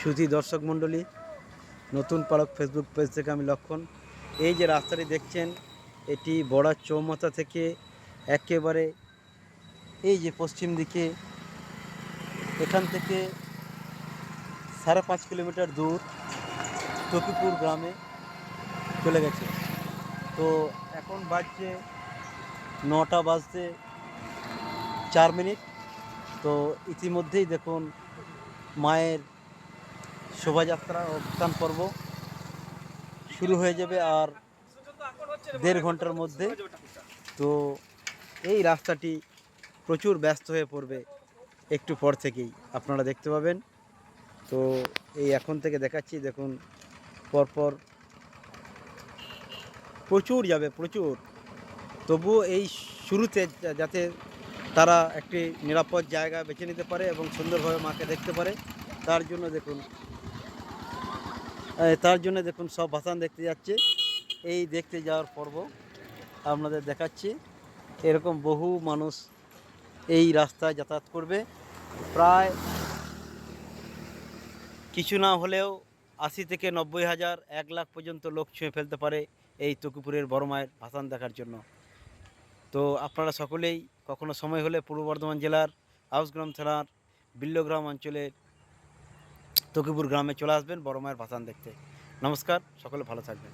সুধী দর্শক মণ্ডলী, নতুন পালক ফেসবুক পেজ থেকে আমি লক্ষণ। এই যে রাস্তাটি দেখছেন, এটি বড়া চৌমাথা থেকে একেবারে এই যে পশ্চিম দিকে, এখান থেকে সাড়ে পাঁচ কিলোমিটার দূর তকিপুর গ্রামে চলে গেছে। তো এখন বাজছে নটা বাজতে চার মিনিট। তো ইতিমধ্যেই দেখুন, মায়ের শোভাযাত্রা অবস্থান পর্ব শুরু হয়ে যাবে আর দেড় ঘণ্টার মধ্যে। তো এই রাস্তাটি প্রচুর ব্যস্ত হয়ে পড়বে একটু পর থেকেই, আপনারা দেখতে পাবেন। তো এই এখন থেকে দেখাচ্ছি, দেখুন, পরপর প্রচুর যাবে, প্রচুর। তবুও এই শুরুতে যাতে তারা একটি নিরাপদ জায়গা বেছে নিতে পারে এবং সুন্দরভাবে মাকে দেখতে পারে, তার জন্য দেখুন তার জন্য দেখুন সব ভাসান দেখতে যাচ্ছে। এই দেখতে যাওয়ার পর্ব আপনাদের দেখাচ্ছি। এরকম বহু মানুষ এই রাস্তায় যাতায়াত করবে। প্রায় কিছু না হলেও আশি থেকে নব্বই হাজার, এক লাখ পর্যন্ত লোক ছুঁয়ে ফেলতে পারে এই তকুপুরের বড় মায়ের ভাসান দেখার জন্য। তো আপনারা সকলেই কখনো সময় হলে পূর্ব বর্ধমান জেলার আউসগ্রাম থানার বিল্লগ্রাম অঞ্চলের তকিপুর গ্রামে চলে আসবেন বড় মায়ের ভাসান দেখতে। নমস্কার সকলে ভালো থাকবেন।